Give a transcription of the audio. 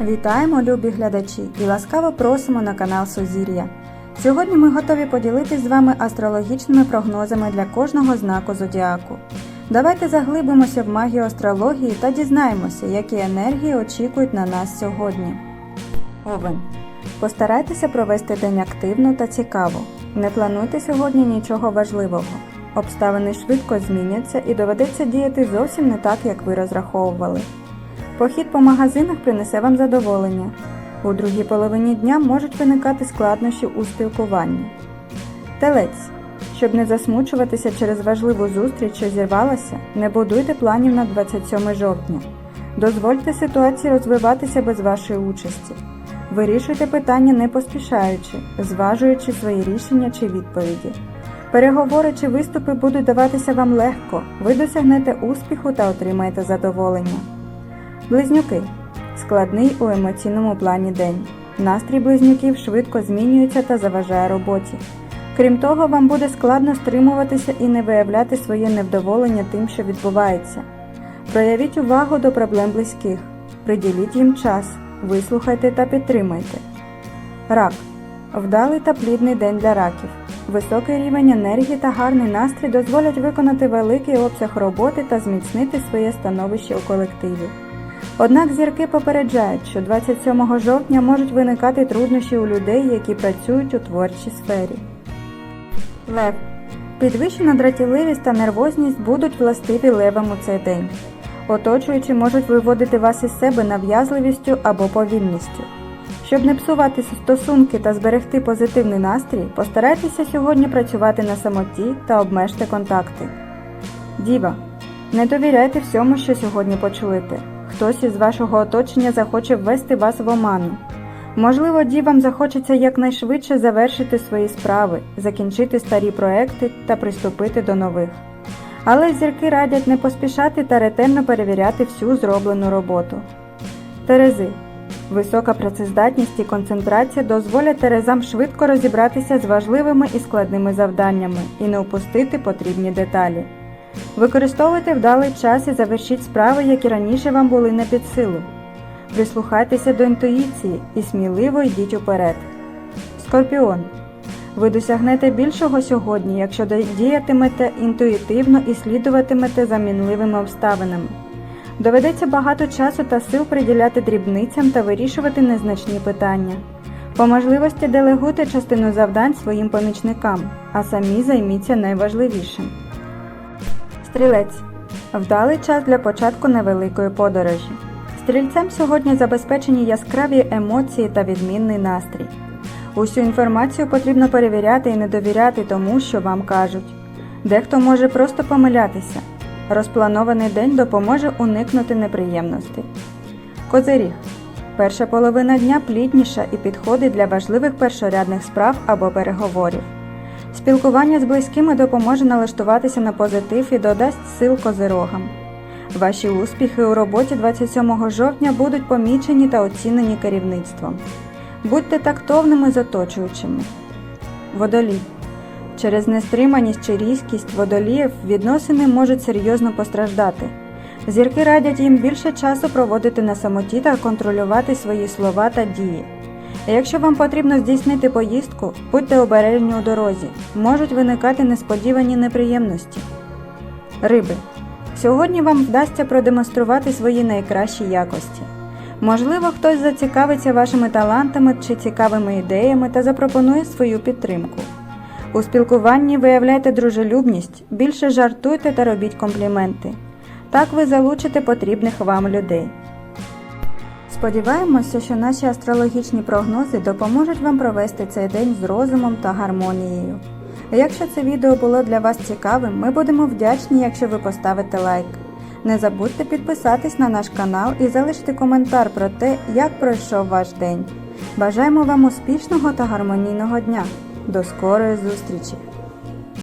Вітаємо, любі глядачі, і ласкаво просимо на канал Сузір'я. Сьогодні ми готові поділитись з вами астрологічними прогнозами для кожного знаку зодіаку. Давайте заглибимося в магію астрології та дізнаємося, які енергії очікують на нас сьогодні. Овен. Постарайтеся провести день активно та цікаво. Не плануйте сьогодні нічого важливого. Обставини швидко зміняться і доведеться діяти зовсім не так, як ви розраховували. Похід по магазинах принесе вам задоволення. У другій половині дня можуть виникати складнощі у спілкуванні. Телець. Щоб не засмучуватися через важливу зустріч, що зірвалася, не будуйте планів на 27 жовтня. Дозвольте ситуації розвиватися без вашої участі. Вирішуйте питання не поспішаючи, зважуючи свої рішення чи відповіді. Переговори чи виступи будуть даватися вам легко, ви досягнете успіху та отримаєте задоволення. Близнюки. Складний у емоційному плані день. Настрій близнюків швидко змінюється та заважає роботі. Крім того, вам буде складно стримуватися і не виявляти своє невдоволення тим, що відбувається. Проявіть увагу до проблем близьких, приділіть їм час, вислухайте та підтримайте. Рак. Вдалий та плідний день для раків. Високий рівень енергії та гарний настрій дозволять виконати великий обсяг роботи та зміцнити своє становище у колективі. Однак зірки попереджають, що 27 жовтня можуть виникати труднощі у людей, які працюють у творчій сфері. Лев. Підвищена дратівливість та нервозність будуть властиві левам у цей день. Оточуючі можуть виводити вас із себе нав'язливістю або повільністю. Щоб не псувати стосунки та зберегти позитивний настрій, постарайтеся сьогодні працювати на самоті та обмежте контакти. Діва. Не довіряйте всьому, що сьогодні почуєте. Хтось із вашого оточення захоче ввести вас в оману. Можливо, дівам захочеться якнайшвидше завершити свої справи, закінчити старі проекти та приступити до нових. Але зірки радять не поспішати та ретельно перевіряти всю зроблену роботу. Терези. Висока працездатність і концентрація дозволять терезам швидко розібратися з важливими і складними завданнями і не упустити потрібні деталі. Використовуйте вдалий час і завершіть справи, які раніше вам були не під силу. Прислухайтеся до інтуїції і сміливо йдіть уперед. Скорпіон. Ви досягнете більшого сьогодні, якщо діятимете інтуїтивно і слідуватимете за мінливими обставинами. Доведеться багато часу та сил приділяти дрібницям та вирішувати незначні питання. По можливості делегуйте частину завдань своїм помічникам, а самі займіться найважливішим. Стрілець. Вдалий час для початку невеликої подорожі. Стрільцям сьогодні забезпечені яскраві емоції та відмінний настрій. Усю інформацію потрібно перевіряти і не довіряти тому, що вам кажуть. Дехто може просто помилятися. Розпланований день допоможе уникнути неприємностей. Козиріг. Перша половина дня плідніша і підходить для важливих першорядних справ або переговорів. Спілкування з близькими допоможе налаштуватися на позитив і додасть сил козирогам. Ваші успіхи у роботі 27 жовтня будуть помічені та оцінені керівництвом. Будьте тактовними з оточуючими. Водолій. Через нестриманість чи різкість водоліїв відносини можуть серйозно постраждати. Зірки радять їм більше часу проводити на самоті та контролювати свої слова та дії. Якщо вам потрібно здійснити поїздку, будьте обережні у дорозі, можуть виникати несподівані неприємності. Риби. Сьогодні вам вдасться продемонструвати свої найкращі якості. Можливо, хтось зацікавиться вашими талантами чи цікавими ідеями та запропонує свою підтримку. У спілкуванні виявляйте дружелюбність, більше жартуйте та робіть компліменти. Так ви залучите потрібних вам людей. Сподіваємося, що наші астрологічні прогнози допоможуть вам провести цей день з розумом та гармонією. Якщо це відео було для вас цікавим, ми будемо вдячні, якщо ви поставите лайк. Не забудьте підписатись на наш канал і залишити коментар про те, як пройшов ваш день. Бажаємо вам успішного та гармонійного дня. До скорої зустрічі!